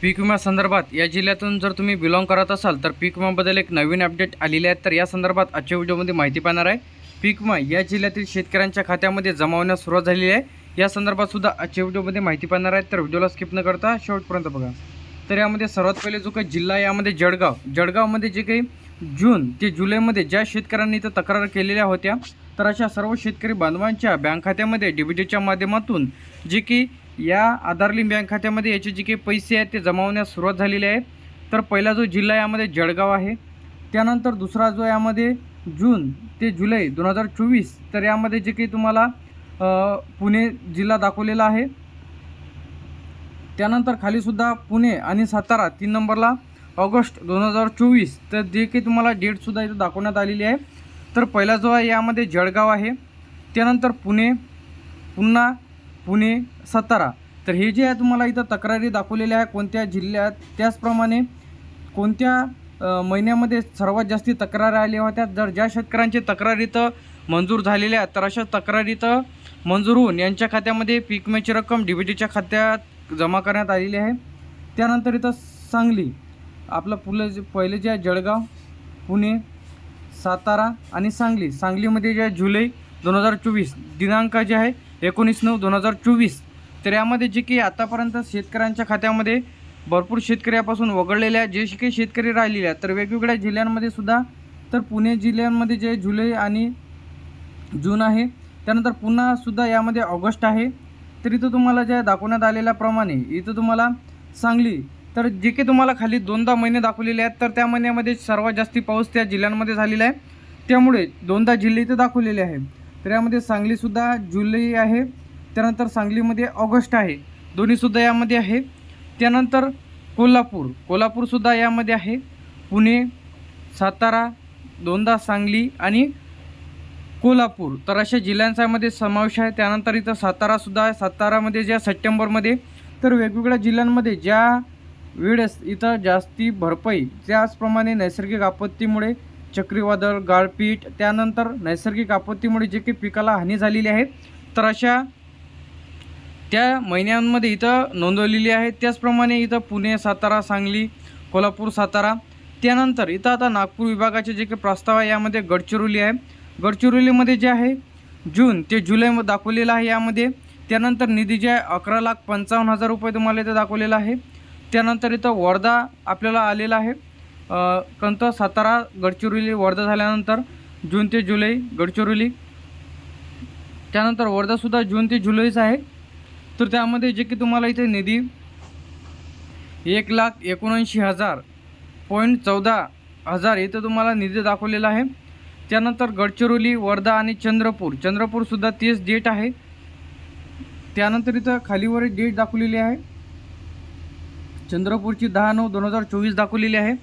पीक विम्यासंदर्भात या जिल्ह्यातून जर तुम्ही बिलॉंग करत असाल तर पीक विम्याबद्दल एक नवीन अपडेट आलेली आहे. तर या संदर्भात आजच्या व्हिडिओमध्ये माहिती पाहणार आहे. पीक विमा या जिल्ह्यातील शेतकऱ्यांच्या खात्यामध्ये जमा होण्यास सुरुवात झालेली आहे. या संदर्भात सुद्धा आजच्या व्हिडिओमध्ये माहिती पाहणार आहे. तर व्हिडिओला स्किप न करता शेवटपर्यंत बघा. तर यामध्ये सर्वात पहिले जो काही जिल्हा आहे यामध्ये जळगाव. जळगावमध्ये जे काही जून ते जुलैमध्ये ज्या शेतकऱ्यांनी इथं तक्रार केलेल्या होत्या तर अशा सर्व शेतकरी बांधवांच्या बँक खात्यामध्ये डीबीटीच्या माध्यमातून जे की या आधार लिंक बँक खात्यामध्ये याचे जे काही पैसे आहेत ते जमावण्यास सुरुवात झालेली आहे. तर पहिला जो जिल्हा यामध्ये जळगाव आहे. त्यानंतर दुसरा जो यामध्ये जून ते जुलै दोन हजार चोवीस तर यामध्ये जे काही तुम्हाला पुणे जिल्हा दाखवलेला आहे. त्यानंतर खालीसुद्धा पुणे आणि सातारा तीन नंबरला ऑगस्ट दोन हजार चोवीस तर जे काही तुम्हाला डेटसुद्धा इथं दाखवण्यात आलेली आहे. तर पहिला जो आहे यामध्ये जळगाव आहे. त्यानंतर पुणे पुन्हा पुणे सातारा. तर हे जे आहे तुम्हाला इथं तक्रारी दाखवलेल्या आहे कोणत्या जिल्ह्यात त्याचप्रमाणे कोणत्या महिन्यामध्ये सर्वात जास्ती तक्रारी आल्या होत्या जर ज्या शेतकऱ्यांचे तक्रारी तर मंजूर झालेल्या आहेत तर अशा तक्रारी तर मंजूर होऊन यांच्या खात्यामध्ये पीक विम्याची रक्कम डी बी टीच्या खात्यात जमा करण्यात आलेली आहे. त्यानंतर इथं सांगली आपलं पुलं जे पहिले जे आहे जळगाव पुणे सातारा आणि सांगली. सांगलीमध्ये जे आहे जुलै दोन हजार चोवीस दिनांक जे आहे एकोणीस नऊ दोन हजार चोवीस. तर यामध्ये जे की आतापर्यंत शेतकऱ्यांच्या खात्यामध्ये भरपूर शेतकऱ्यापासून वगळलेल्या जे काही शेतकरी राहिलेले आहेत तर वेगवेगळ्या जिल्ह्यांमध्ये सुद्धा तर पुणे जिल्ह्यांमध्ये जे जुलै आणि जून आहे त्यानंतर पुन्हा सुद्धा यामध्ये ऑगस्ट आहे. तर इथं तुम्हाला जे दाखवण्यात आलेल्याप्रमाणे इथं तुम्हाला सांगली तर जे काही तुम्हाला खाली दोनदा महिने दाखवलेले आहेत तर त्या महिन्यामध्ये सर्वात जास्ती पाऊस त्या जिल्ह्यांमध्ये झालेला आहे. त्यामुळे दोनदा जिल्हे इथं दाखवलेले आहे. तर यामध्ये सांगलीसुद्धा जुलै आहे त्यानंतर सांगलीमध्ये ऑगस्ट आहे दोन्हीसुद्धा यामध्ये आहे. त्यानंतर कोल्हापूर कोल्हापूरसुद्धा यामध्ये आहे. पुणे सातारा दोनदा सांगली आणि कोल्हापूर. तर अशा जिल्ह्यांच्यामध्ये समावेश आहे. त्यानंतर इथं सातारासुद्धा आहे. सातारामध्ये ज्या सप्टेंबरमध्ये तर वेगवेगळ्या जिल्ह्यांमध्ये ज्या वेळेस इथं जास्ती भरपाई त्याचप्रमाणे नैसर्गिक आपत्तीमुळे चक्रीवादळ गारपीट त्यानंतर नैसर्गिक आपत्तीमुळे जे काही पिकाला हानी झालेली आहे तर अशा त्या महिन्यांमध्ये इथं नोंदवलेली आहे. त्याचप्रमाणे इथं पुणे सातारा सांगली कोल्हापूर सातारा त्यानंतर इथं आता नागपूर विभागाचे जे काही प्रस्ताव आहे यामध्ये गडचिरोली आहे. गडचिरोलीमध्ये जे आहे जून ते जुलै दाखवलेलं आहे यामध्ये. त्यानंतर निधी जे आहे अकरा लाख पंचावन्न हजार रुपये तुम्हाला इथं दाखवलेला आहे. त्यानंतर इथं वर्धा आपल्याला आलेला आहे. कंत सातारा गडचिरोली वर्धा झाल्यानंतर जून ते जुलै गडचिरोली. त्यानंतर वर्धासुद्धा जून ते जुलैच आहे. तर त्यामध्ये जे की तुम्हाला इथे निधी एक लाख एकोणऐंशी हजार पॉईंट चौदा हजार इथं तुम्हाला निधी दाखवलेला आहे. त्यानंतर गडचिरोली वर्धा आणि चंद्रपूर. चंद्रपूरसुद्धा तेच डेट आहे. त्यानंतर इथं खालीवर एक डेट दाखवलेली आहे. चंद्रपूरची दहा नऊ दोन हजार चोवीस दाखवलेली आहे.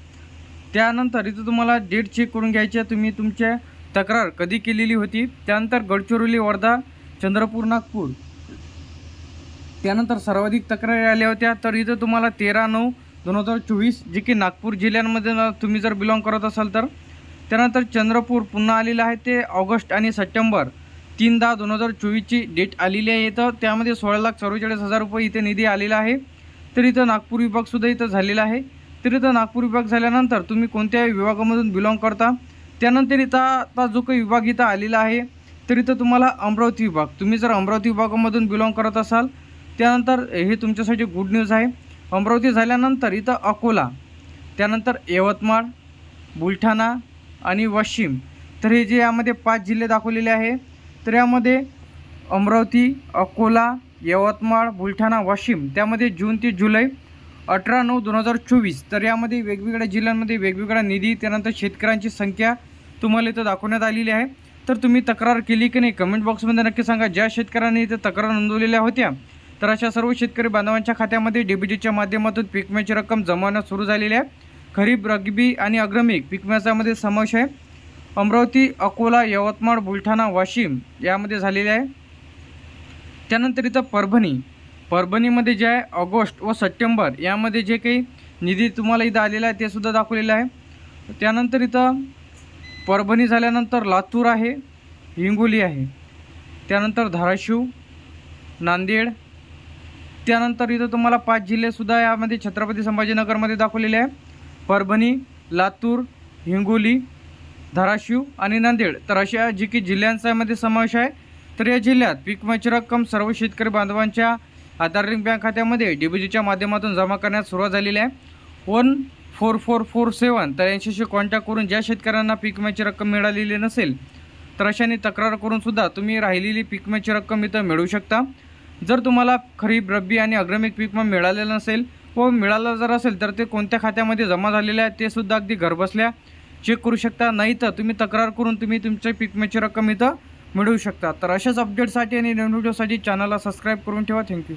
त्यानंतर इथं तुम्हाला डेट चेक करून घ्यायची आहे. तुम्ही तुमच्या तक्रार कधी केलेली होती? त्यानंतर गडचिरोली वर्धा चंद्रपूर नागपूर. त्यानंतर सर्वाधिक तक्रारी आल्या होत्या. तर इथं तुम्हाला तेरा नऊ दोन हजार चोवीस जे की नागपूर जिल्ह्यांमध्ये तुम्ही जर बिलॉंग करत असाल तर. त्यानंतर चंद्रपूर पुन्हा आलेलं आहे ते ऑगस्ट आणि सप्टेंबर. तीन दहा दोन हजार चोवीसची डेट आलेली आहे इथं. त्यामध्ये सोळा लाख चव्वेचाळीस हजार रुपये इथे निधी आलेला आहे. तर इथं नागपूर विभागसुद्धा इथं झालेला आहे. तर इथं नागपूर विभाग झाल्यानंतर तुम्ही कोणत्या विभागामधून बिलॉंग करता. त्यानंतर इथं आता जो काही विभाग इथं आलेला आहे तर इथं तुम्हाला अमरावती विभाग. तुम्ही जर अमरावती विभागामधून बिलॉंग करत असाल त्यानंतर हे तुमच्यासाठी गुड न्यूज आहे. अमरावती झाल्यानंतर इथं अकोला त्यानंतर यवतमाळ बुलढाणा आणि वाशिम. तर हे जे यामध्ये पाच जिल्हे दाखवलेले आहे तर यामध्ये अमरावती अकोला यवतमाळ बुलढाणा वाशिम त्यामध्ये जून ते जुलै अठरा नऊ दोन हजार चोवीस. तर यामध्ये वेगवेगळ्या जिल्ह्यांमध्ये वेगवेगळा निधी त्यानंतर शेतकऱ्यांची संख्या तुम्हाला इथं दाखवण्यात आलेली आहे. तर तुम्ही तक्रार केली की नाही कमेंट बॉक्समध्ये नक्की सांगा. ज्या शेतकऱ्यांनी इथं तक्रार नोंदवलेल्या होत्या तर अशा सर्व शेतकरी बांधवांच्या खात्यामध्ये डीबीटीच्या माध्यमातून पिकम्याची रक्कम जमावण्यास सुरू झालेली आहे. खरीप रगबी आणि अग्रमिक पिकम्याचामध्ये समावेश आहे. अमरावती अकोला यवतमाळ बुलढाणा वाशिम यामध्ये झालेले आहे. त्यानंतर इथं परभणी परभणीमध्ये जे आहे ऑगस्ट व सप्टेंबर यामध्ये जे काही निधी तुम्हाला इथं आलेला आहे ते सुद्धा दाखवलेलं आहे. त्यानंतर इथं परभणी झाल्यानंतर लातूर आहे हिंगोली आहे. त्यानंतर धाराशिव नांदेड. त्यानंतर इथं तुम्हाला पाच जिल्हेसुद्धा यामध्ये छत्रपती संभाजीनगरमध्ये दाखवलेले आहे. परभणी लातूर हिंगोली धाराशिव आणि नांदेड. तर अशा जी की जिल्ह्यांचा यामध्ये समावेश आहे. तर या जिल्ह्यात पीक विम्याची रक्कम सर्व शेतकरी बांधवांच्या आधारिंग बँक खात्यामध्ये डी बी जीच्या माध्यमातून जमा करण्यास सुरुवात झालेली आहे. One four four four seven तर यांच्याशी कॉन्टॅक्ट करून ज्या शेतकऱ्यांना पीक विम्याची रक्कम मिळालेली नसेल तर अशाने तक्रार करूनसुद्धा तुम्ही राहिलेली पीक विम्याची रक्कम इथं मिळवू शकता. जर तुम्हाला खरीप रब्बी आणि अग्रमिक पीक विमा मिळालेलं नसेल व मिळालं जर असेल तर ते कोणत्या खात्यामध्ये जमा झालेले आहे ते सुद्धा अगदी घरबसल्या चेक करू शकता. नाही तर तुम्ही तक्रार करून तुम्ही तुमच्या पीक विम्याची रक्कम इथं मिळवू शकता तर अशाच अपडेटसाठी आणि नवीन व्हिडिओसाठी चॅनलला सबस्क्राईब करून ठेवा. थँक्यू